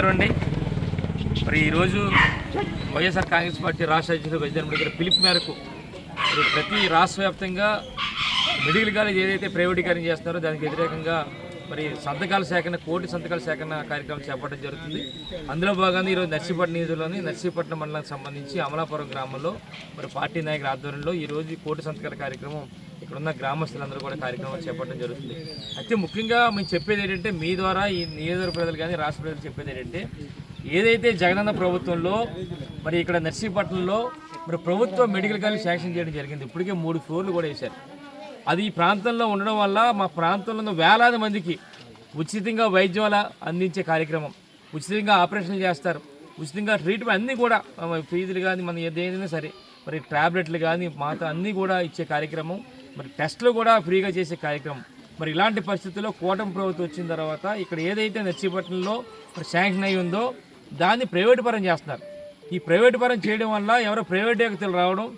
నమస్కారం అండి మరి ఈరోజు వైఎస్ఆర్ కాంగ్రెస్ పార్టీ రాష్ట్ర అధ్యక్షుడు వైద్యం గారి పిలుపు మేరకు మరి ప్రతి రాష్ట్ర వ్యాప్తంగా మెడికల్ కాలేజ్ ఏదైతే ప్రైవేటీకరణ చేస్తున్నారో దానికి వ్యతిరేకంగా మరి సంతకాల సేకరణ కోటి సంతకాల సేకరణ కార్యక్రమం చేపట్టడం జరుగుతుంది. అందులో భాగంగా ఈరోజు నర్సీపట్నం నిధుల్లోని నర్సీపట్నం మండలానికి సంబంధించి అమలాపురం గ్రామంలో మరి పార్టీ నాయకుల ఆధ్వర్యంలో ఈరోజు కోటి సంతకాల కార్యక్రమం ఇక్కడ ఉన్న గ్రామస్తులందరూ కూడా కార్యక్రమం చేపట్టడం జరుగుతుంది. అయితే ముఖ్యంగా మేము చెప్పేది ఏంటంటే మీ ద్వారా ఈ నియోజకవర్గ ప్రజలు కానీ రాష్ట్ర ప్రజలు చెప్పేది ఏంటంటే ఏదైతే జగనన్న ప్రభుత్వంలో మరి ఇక్కడ నర్సీపట్నంలో మరి ప్రభుత్వ మెడికల్ కాలేజ్ శాంక్షన్ చేయడం జరిగింది. ఇప్పటికే మూడు ఫ్లోర్లు కూడా వేశారు. అది ఈ ప్రాంతంలో ఉండడం వల్ల మా ప్రాంతంలో ఉన్న వేలాది మందికి ఉచితంగా వైద్యం అందించే కార్యక్రమం ఉచితంగా ఆపరేషన్లు చేస్తారు. ఉచితంగా ట్రీట్మెంట్ అన్నీ కూడా ఫీజులు కానీ మన ఏదైనా సరే మరి ట్యాబ్లెట్లు కానీ మాత అన్నీ కూడా ఇచ్చే కార్యక్రమం మరి టెస్టులు కూడా ఫ్రీగా చేసే కార్యక్రమం. మరి ఇలాంటి పరిస్థితుల్లో కూటమి ప్రభుత్వం వచ్చిన తర్వాత ఇక్కడ ఏదైతే నర్సీపట్నంలో మరి శాంక్షన్ అయి ఉందో దాన్ని ప్రైవేట్ పరం చేస్తున్నారు. ఈ ప్రైవేట్ పరం చేయడం వల్ల ఎవరో ప్రైవేట్ వ్యక్తులు రావడం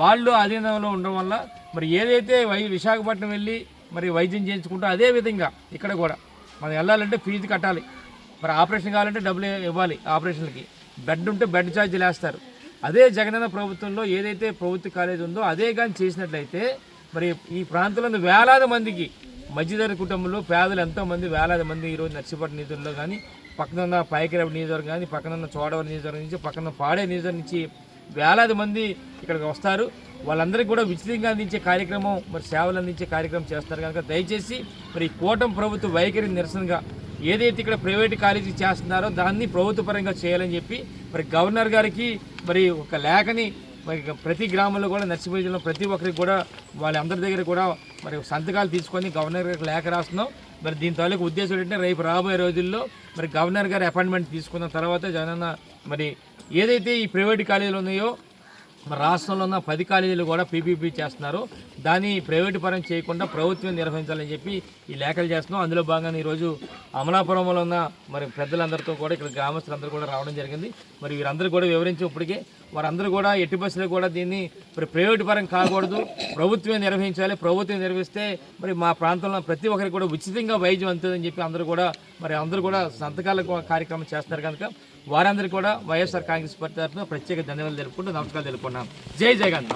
వాళ్ళు అధీనంలో ఉండడం వల్ల మరి ఏదైతే వై విశాఖపట్నం వెళ్ళి మరి వైద్యం చేయించుకుంటూ అదే విధంగా ఇక్కడ కూడా మనం వెళ్ళాలంటే ఫీజు కట్టాలి. మరి ఆపరేషన్ కావాలంటే డబ్బులు ఇవ్వాలి ఆపరేషన్లకి. బెడ్ ఉంటే బెడ్ ఛార్జీలు వేస్తారు అదే జగనన్న ప్రభుత్వంలో ఏదైతే ప్రభుత్వ కాలేజ్ ఉందో అదే కానీ చేసినట్లయితే మరి ఈ ప్రాంతంలో వేలాది మందికి మధ్యధర కుటుంబంలో పేదలు ఎంతోమంది వేలాది మంది ఈరోజు నర్సీపట్నం నిధుల్లో కానీ పక్కన ఉన్న పైకిరవి నియోజకవర్గం కానీ పక్కన ఉన్న చోడవరం నియోజకవర్గం నుంచి పక్కన పాడే నియోజకవర్గం నుంచి వేలాది మంది ఇక్కడికి వస్తారు. వాళ్ళందరికీ కూడా ఉచితంగా అందించే కార్యక్రమం మరి సేవలు అందించే కార్యక్రమం చేస్తారు కనుక దయచేసి మరి ఈ కూటమి ప్రభుత్వ వైఖరి నిరసనగా ఏదైతే ఇక్కడ ప్రైవేట్ కాలేజీ చేస్తున్నారో దాన్ని ప్రభుత్వ పరంగా చేయాలని చెప్పి మరి గవర్నర్ గారికి మరి ఒక లేఖని మరి ప్రతి గ్రామంలో కూడా నర్సిపల్లి ప్రతి ఒక్కరికి కూడా వాళ్ళందరి దగ్గర కూడా మరి సంతకాలు తీసుకొని గవర్నర్ గారికి లేఖ రాస్తున్నాం. మరి దీని తాలూకు ఉద్దేశం ఏంటంటే రేపు రాబోయే రోజుల్లో మరి గవర్నర్ గారి అపాయింట్మెంట్ తీసుకున్న తర్వాత జగనన్న మరి ఏదైతే ఈ ప్రైవేట్ కాలేజీలు ఉన్నాయో మన రాష్ట్రంలో ఉన్న పది కాలేజీలు కూడా పీపీపీ చేస్తున్నారు. దాన్ని ప్రైవేటు పరం చేయకుండా ప్రభుత్వం నిర్వహించాలని చెప్పి ఈ లేఖలు చేస్తున్నాం. అందులో భాగంగా ఈరోజు అమలాపురంలో ఉన్న మరి పెద్దలందరితో కూడా ఇక్కడ గ్రామస్తులందరూ కూడా రావడం జరిగింది. మరి వీరందరూ కూడా వివరించి ఇప్పటికే వారందరూ కూడా ఎట్టి బస్సులు కూడా దీన్ని మరి ప్రైవేటు పరం కాకూడదు. ప్రభుత్వమే నిర్వహించాలి. ప్రభుత్వం నిర్వహిస్తే మరి మా ప్రాంతంలో ప్రతి ఒక్కరికి కూడా ఉచితంగా వైద్యం అందుతుందని చెప్పి అందరూ కూడా మరి అందరూ కూడా సంతకాల కార్యక్రమం చేస్తున్నారు కనుక వారందరూ కూడా వైఎస్ఆర్ కాంగ్రెస్ పార్టీ తరఫున ప్రత్యేక ధన్యవాదాలు తెలుపుకుంటూ నమస్కారాలు తెలుపుకున్నాం. జై జగన్.